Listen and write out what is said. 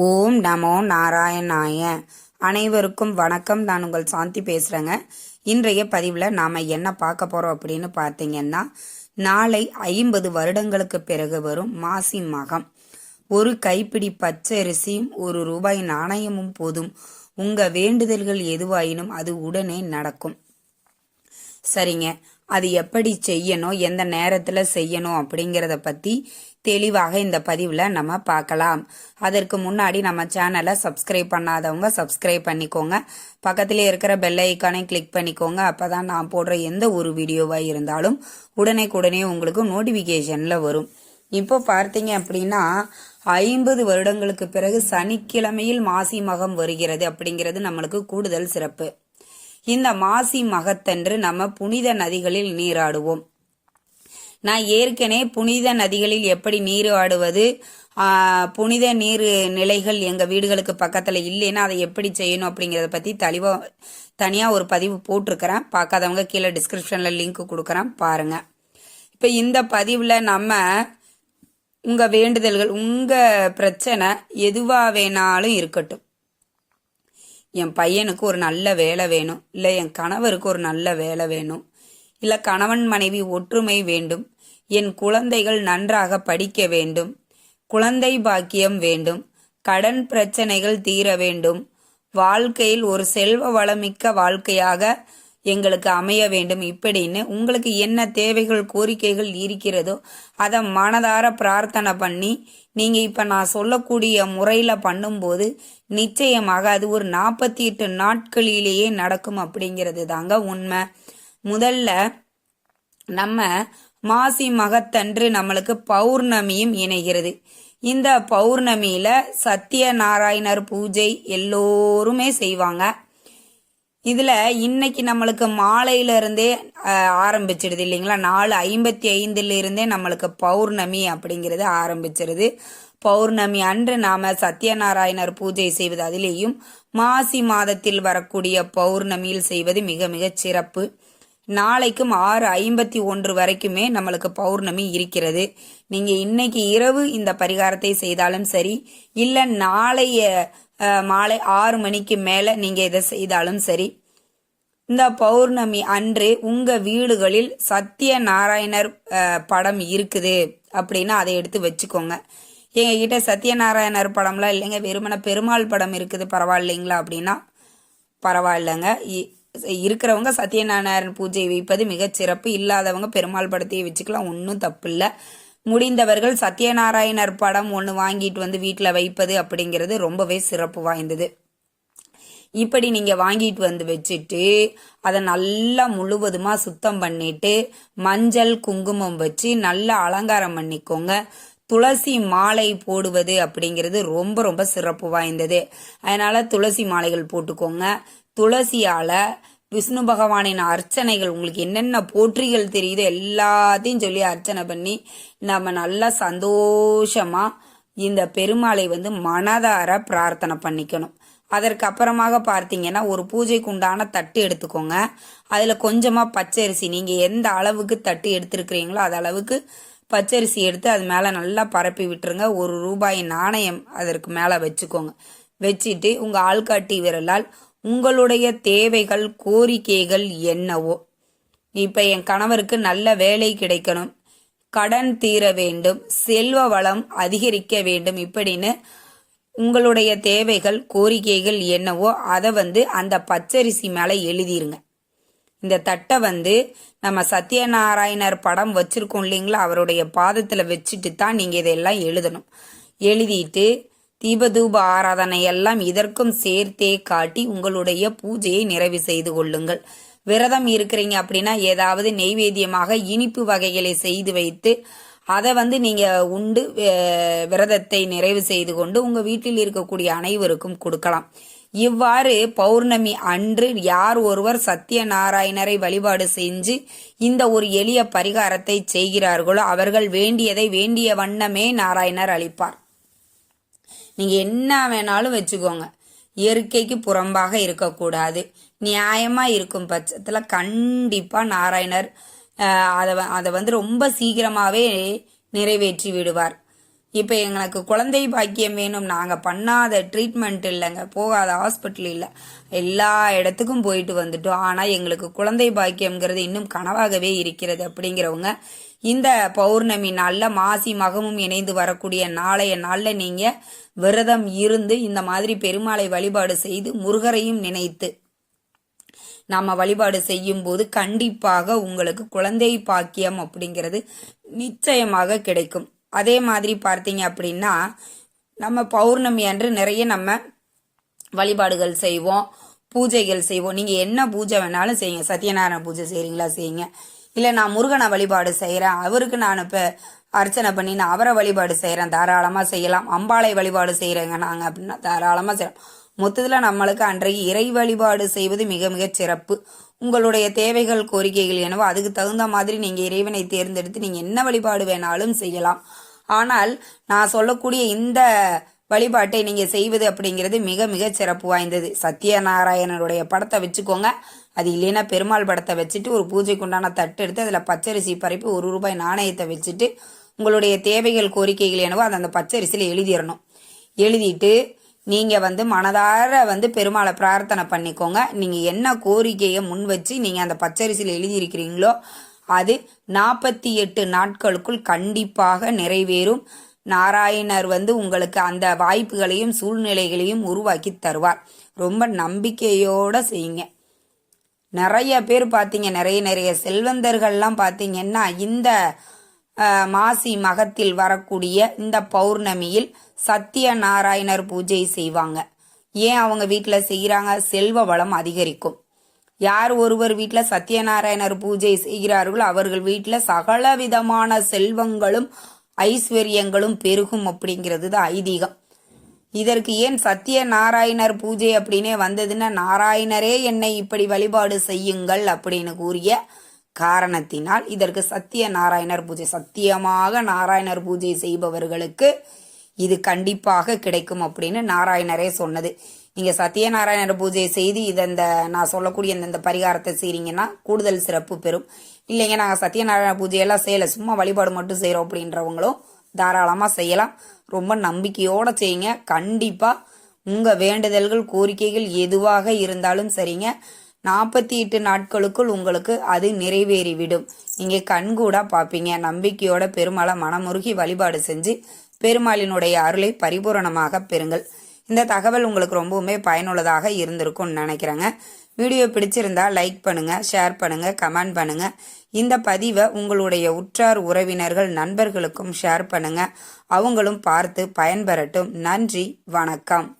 ஓம் நமோ நாராயணாய. அனைவருக்கும் வணக்கம். நான் உங்கள் சாந்தி பேசுகிறேங்க இன்றைய பதிவில் நாம் என்ன பார்க்க போகிறோம் அப்படின்னு பார்த்தீங்கன்னா நாளை ஐம்பது வருடங்களுக்கு பிறகு வரும் மாசி மகம். ஒரு கைப்பிடி பச்சரிசியும் ஒரு ரூபாய் நாணயமும் போதும். உங்கள் வேண்டுதல்கள் எதுவாயினும் அது உடனே நடக்கும். சரிங்க. அது எப்படி செய்யணும்? எந்த நேரத்தில் செய்யணும் அப்படிங்கிறத பற்றி தெளிவாக இந்த பதிவில் நம்ம பார்க்கலாம். அதற்கு முன்னாடி நம்ம சேனலை சப்ஸ்கிரைப் பண்ணாதவங்க சப்ஸ்கிரைப் பண்ணிக்கோங்க. பக்கத்திலே இருக்கிற பெல் ஐக்கானை கிளிக் பண்ணிக்கோங்க. அப்போ தான் நான் போடுற எந்த ஒரு வீடியோவாக இருந்தாலும் உடனே உங்களுக்கு நோட்டிஃபிகேஷனில் வரும். இப்போ பார்த்தீங்க அப்படின்னா ஐம்பது வருடங்களுக்கு பிறகு சனிக்கிழமையில் மாசி மகம் வருகிறது அப்படிங்கிறது நம்மளுக்கு கூடுதல் சிறப்பு. இந்த மாசி மகத்தன்று நம்ம புனித நதிகளில் நீராடுவோம். நான் ஏற்கனவே புனித நதிகளில் எப்படி நீர் ஆடுவது புனித நீர் நிலைகள் எங்கள் வீடுகளுக்கு பக்கத்தில் இல்லைன்னா அதை எப்படி செய்யணும் அப்படிங்கிறத பற்றி தெளிவாக தனியாக ஒரு பதிவு போட்டிருக்கிறேன். பார்க்காதவங்க கீழே டிஸ்கிரிப்ஷனில் லிங்க் கொடுக்குறேன். பாருங்கள் இப்போ இந்த பதிவில் நம்ம உங்கள் வேண்டுதல்கள் உங்கள் பிரச்சனை எதுவாக வேணாலும் இருக்கட்டும். என் பையனுக்கு ஒரு நல்ல வேலை வேணும். இல்லை என் கணவருக்கு ஒரு நல்ல வேலை வேணும். இல்லை கணவன் மனைவி ஒற்றுமை வேண்டும். என் குழந்தைகள் நன்றாக படிக்க வேண்டும். குழந்தை பாக்கியம் வேண்டும். கடன் பிரச்சனைகள் தீர வேண்டும். வாழ்க்கையில் ஒரு செல்வ வளமிக்க வாழ்க்கையாக எங்களுக்கு அமைய வேண்டும். இப்படின்னு உங்களுக்கு என்ன தேவைகள் கோரிக்கைகள் இருக்கிறதோ அதை மனதார பிரார்த்தனை பண்ணி நீங்கள் இப்போ நான் சொல்லக்கூடிய முறையில் பண்ணும்போது நிச்சயமாக அது ஒரு நாற்பத்தி எட்டு நாட்களிலேயே நடக்கும் அப்படிங்கிறது தாங்க உண்மை. முதல்ல நம்ம மாசி மகத்தன்று நம்மளுக்கு பௌர்ணமியும் இணைகிறது. இந்த பௌர்ணமியில சத்யநாராயணர் பூஜை எல்லோருமே செய்வாங்க. இதில் இன்னைக்கு நம்மளுக்கு மாலையில இருந்தே ஆரம்பிச்சிடுது இல்லைங்களா? நாலு ஐம்பத்தி ஐந்துல இருந்தே நம்மளுக்கு பௌர்ணமி அப்படிங்கிறது ஆரம்பிச்சிருது. பௌர்ணமி அன்று நாம சத்யநாராயணர் பூஜை செய்வது அதிலேயும் மாசி மாதத்தில் வரக்கூடிய பௌர்ணமியில் செய்வது மிக மிக சிறப்பு. நாளைக்கும் ஆறு ஐம்பத்தி ஒன்று வரைக்குமே நம்மளுக்கு பௌர்ணமி இருக்கிறது. நீங்க இன்னைக்கு இரவு இந்த பரிகாரத்தை செய்தாலும் சரி இல்லை நாளைய மாலை ஆறு மணிக்கு மேலே நீங்கள் இதை செய்தாலும் சரி இந்த பௌர்ணமி அன்று உங்கள் வீடுகளில் சத்திய நாராயணர் படம் இருக்குது அப்படின்னா அதை எடுத்து வச்சுக்கோங்க. எங்ககிட்ட சத்யநாராயணர் படம்லாம் இல்லைங்க வெறுமன பெருமாள் படம் இருக்குது பரவாயில்லைங்களா அப்படின்னா பரவாயில்லைங்க. இருக்கிறவங்க சத்யநாராயணன் பூஜை வைப்பது மிகச்சிறப்பு இல்லாதவங்க பெருமாள் படத்தையே வச்சுக்கலாம். ஒன்றும் தப்பு இல்லை முடிந்தவர்கள் சத்யநாராயணர் படம் ஒன்று வாங்கிட்டு வந்து வீட்டில் வைப்பது அப்படிங்கிறது ரொம்பவே சிறப்பு வாய்ந்தது. இப்படி நீங்கள் வாங்கிட்டு வந்து வச்சுட்டு அதை நல்லா முழுவதுமாக சுத்தம் பண்ணிட்டு மஞ்சள் குங்குமம் வச்சு நல்லா அலங்காரம் பண்ணிக்கோங்க. துளசி மாலை போடுவது அப்படிங்கிறது ரொம்ப ரொம்ப சிறப்பு வாய்ந்தது. அதனால் துளசி மாலைகள் போட்டுக்கோங்க. துளசியால் விஷ்ணு பகவானின் அர்ச்சனைகள் உங்களுக்கு என்னென்ன போற்றிகள் தெரியுதோ எல்லாத்தையும் சொல்லி அர்ச்சனை பண்ணி நம்ம நல்லா சந்தோஷமாக இந்த பெருமாளை வந்து மனதார பிரார்த்தனை பண்ணிக்கணும். அதற்கு அப்புறமாக பார்த்தீங்கன்னா ஒரு பூஜைக்கு உண்டான தட்டு எடுத்துக்கோங்க. அதில் கொஞ்சமாக பச்சரிசி நீங்கள் எந்த அளவுக்கு தட்டு எடுத்துருக்கிறீங்களோ அது அளவுக்கு பச்சரிசி எடுத்து அது மேலே நல்லா பரப்பி விட்டுருங்க. ஒரு ரூபாய் நாணயம் அதற்கு மேலே வச்சுக்கோங்க. வச்சுட்டு உங்கள் ஆள்காட்டி விரலால் உங்களுடைய தேவைகள் கோரிக்கைகள் என்னவோ. இப்போ என் கணவருக்கு நல்ல வேலை கிடைக்கணும். கடன் தீர வேண்டும். செல்வ வளம் அதிகரிக்க வேண்டும். இப்படின்னு உங்களுடைய தேவைகள் கோரிக்கைகள் என்னவோ அதை வந்து அந்த பச்சரிசி மேலே எழுதிருங்க. இந்த தட்டை வந்து நம்ம சத்யநாராயணர் படம் வச்சிருக்கோம் இல்லைங்களா? அவருடைய பாதத்தில் வச்சுட்டு தான் நீங்கள் இதையெல்லாம் எழுதணும். எழுதிட்டு தீபதூப ஆராதனை எல்லாம் இதற்கும் சேர்த்தே காட்டி உங்களுடைய பூஜையை நிறைவு செய்து கொள்ளுங்கள். விரதம் இருக்கிறீங்க அப்படின்னா ஏதாவது நெய்வேத்தியமாக இனிப்பு வகைகளை செய்து வைத்து அதை வந்து நீங்கள் உண்டு விரதத்தை நிறைவு செய்து கொண்டு உங்கள் வீட்டில் இருக்கக்கூடிய அனைவருக்கும் கொடுக்கலாம். இவ்வாறு பௌர்ணமி அன்று யார் ஒருவர் சத்தியநாராயணரை வழிபாடு செஞ்சு இந்த ஒரு எளிய பரிகாரத்தை செய்கிறார்களோ அவர்கள் வேண்டியதை வேண்டிய வண்ணமே நாராயணர் அளிப்பார். நீங்கள் என்ன வேணாலும் வச்சுக்கோங்க. இயற்கைக்கு புறம்பாக இருக்கக்கூடாது. நியாயமாக இருக்கும் பட்சத்தில் கண்டிப்பாக நாராயணர் அதை அதை வந்து ரொம்ப சீக்கிரமாகவே நிறைவேற்றி விடுவார். இப்போ எங்களுக்கு குழந்தை பாக்கியம் வேணும். நாங்கள் பண்ணாத ட்ரீட்மெண்ட் இல்லைங்க. போகாத ஹாஸ்பிட்டல் இல்லை. எல்லா இடத்துக்கும் போயிட்டு வந்துட்டோம். ஆனால் எங்களுக்கு குழந்தை பாக்கியம்ங்கிறது இன்னும் கனவாகவே இருக்கிறது அப்படிங்கிறவங்க இந்த பௌர்ணமி நாளில் மாசி மகமும் இணைந்து வரக்கூடிய நாளைய நாளில் நீங்கள் விரதம் இருந்து இந்த மாதிரி பெருமாளை வழிபாடு செய்து முருகரையும் நினைத்து நம்ம வழிபாடு செய்யும் போது கண்டிப்பாக உங்களுக்கு குழந்தை பாக்கியம் அப்படிங்கிறது நிச்சயமாக கிடைக்கும். அதே மாதிரி பார்த்தீங்க அப்படின்னா நம்ம பௌர்ணமி அன்று நிறைய நம்ம வழிபாடுகள் செய்வோம் பூஜைகள் செய்வோம். நீங்கள் என்ன பூஜை வேணாலும் செய்யுங்க. சத்யநாராயண பூஜை செய்கிறீங்களா செய்யுங்க. இல்லை நான் முருகனை வழிபாடு செய்கிறேன் அவருக்கு நான் இப்போ அர்ச்சனை பண்ணி நான் அவரை வழிபாடு செய்கிறேன் தாராளமாக செய்யலாம். அம்பாளை வழிபாடு செய்கிறேங்க நாங்கள் அப்படின்னா தாராளமாக செய்யலாம். மொத்தத்தில் நம்மளுக்கு அன்றைக்கு இறை வழிபாடு செய்வது மிக மிக சிறப்பு. உங்களுடைய தேவைகள் கோரிக்கைகள் என்னவோ அதுக்கு தகுந்த மாதிரி நீங்கள் இறைவனை தேர்ந்தெடுத்து நீங்கள் என்ன வழிபாடு வேணாலும் செய்யலாம். ஆனால் நான் சொல்லக்கூடிய இந்த வழிபாட்டை நீங்கள் செய்வது அப்படிங்கிறது மிக மிக சிறப்பு வாய்ந்தது. சத்யநாராயணனுடைய படத்தை வச்சுக்கோங்க. அது இல்லைன்னா பெருமாள் படத்தை வச்சுட்டு ஒரு பூஜைக்குண்டான தட்டு எடுத்து அதில் பச்சரிசி பறிப்பு ஒரு ரூபாய் நாணயத்தை வச்சுட்டு உங்களுடைய தேவைகள் கோரிக்கைகள் என்னவோ அதை அந்த பச்சரிசியில் எழுதிடணும். எழுதிட்டு நீங்கள் வந்து மனதார வந்து பெருமாளை பிரார்த்தனை பண்ணிக்கோங்க. நீங்கள் என்ன கோரிக்கையை முன் வச்சு நீங்கள் அந்த பச்சரிசியில் எழுதியிருக்கிறீங்களோ அது நாற்பத்தி எட்டு நாட்களுக்குள் கண்டிப்பாக நிறைவேறும். நாராயணர் வந்து உங்களுக்கு அந்த வாய்ப்புகளையும் சூழ்நிலைகளையும் உருவாக்கி தருவார். ரொம்ப நம்பிக்கையோடு செய்யுங்க. நிறைய பேர் பார்த்தீங்க நிறைய நிறைய செல்வந்தர்கள்லாம் பார்த்தீங்கன்னா இந்த மாசி மகத்தில் வரக்கூடிய இந்த பௌர்ணமியில் சத்திய நாராயணர் பூஜை செய்வாங்க. ஏன் அவங்க வீட்டில் செய்கிறாங்க செல்வ வளம் அதிகரிக்கும். யார் ஒருவர் வீட்டில் சத்யநாராயணர் பூஜை செய்கிறார்களோ அவர்கள் வீட்டில் சகல விதமான செல்வங்களும் ஐஸ்வர்யங்களும் பெருகும் அப்படிங்கிறது தான் ஐதீகம். இதற்கு ஏன் சத்திய நாராயணர் பூஜை அப்படின்னே வந்ததுன்னா நாராயணரே என்னை இப்படி வழிபாடு செய்யுங்கள் அப்படின்னு கூறிய காரணத்தினால் இதற்கு சத்திய நாராயணர் பூஜை சத்தியமாக நாராயணர் பூஜை செய்பவர்களுக்கு இது கண்டிப்பாக கிடைக்கும் அப்படின்னு நாராயணரே சொன்னது. நீங்க சத்யநாராயணர் பூஜை செய்து இதை இந்த நான் சொல்லக்கூடிய இந்த பரிகாரத்தை செய்றீங்கன்னா கூடுதல் சிறப்பு பெறும். இல்லைங்க நாங்கள் சத்யநாராயண பூஜையெல்லாம் செய்யலை சும்மா வழிபாடு மட்டும் செய்கிறோம் அப்படின்றவங்களும் தாராளமாக செய்யலாம். ரொம்ப நம்பிக்கையோடு செய்யுங்க. கண்டிப்பாக உங்கள் வேண்டுதல்கள் கோரிக்கைகள் எதுவாக இருந்தாலும் சரிங்க. நாற்பத்தி எட்டு நாட்களுக்குள் உங்களுக்கு அது நிறைவேறிவிடும். நீங்கள் கண்கூடாக பார்ப்பீங்க. நம்பிக்கையோட பெருமாளை மனமுருகி வழிபாடு செஞ்சு பெருமாளினுடைய அருளை பரிபூரணமாக பெறுங்கள். இந்த தகவல் உங்களுக்கு ரொம்பவுமே பயனுள்ளதாக இருந்திருக்கும்னு நினைக்கிறேங்க. வீடியோ பிடிச்சிருந்தா லைக் பண்ணுங்க ஷேர் பண்ணுங்க கமெண்ட் பண்ணுங்க. இந்த பதிவை உங்களுடைய உற்றார் உறவினர்கள் நண்பர்களுக்கும் ஷேர் பண்ணுங்க. அவங்களும் பார்த்து பயன்பெறட்டும். நன்றி வணக்கம்.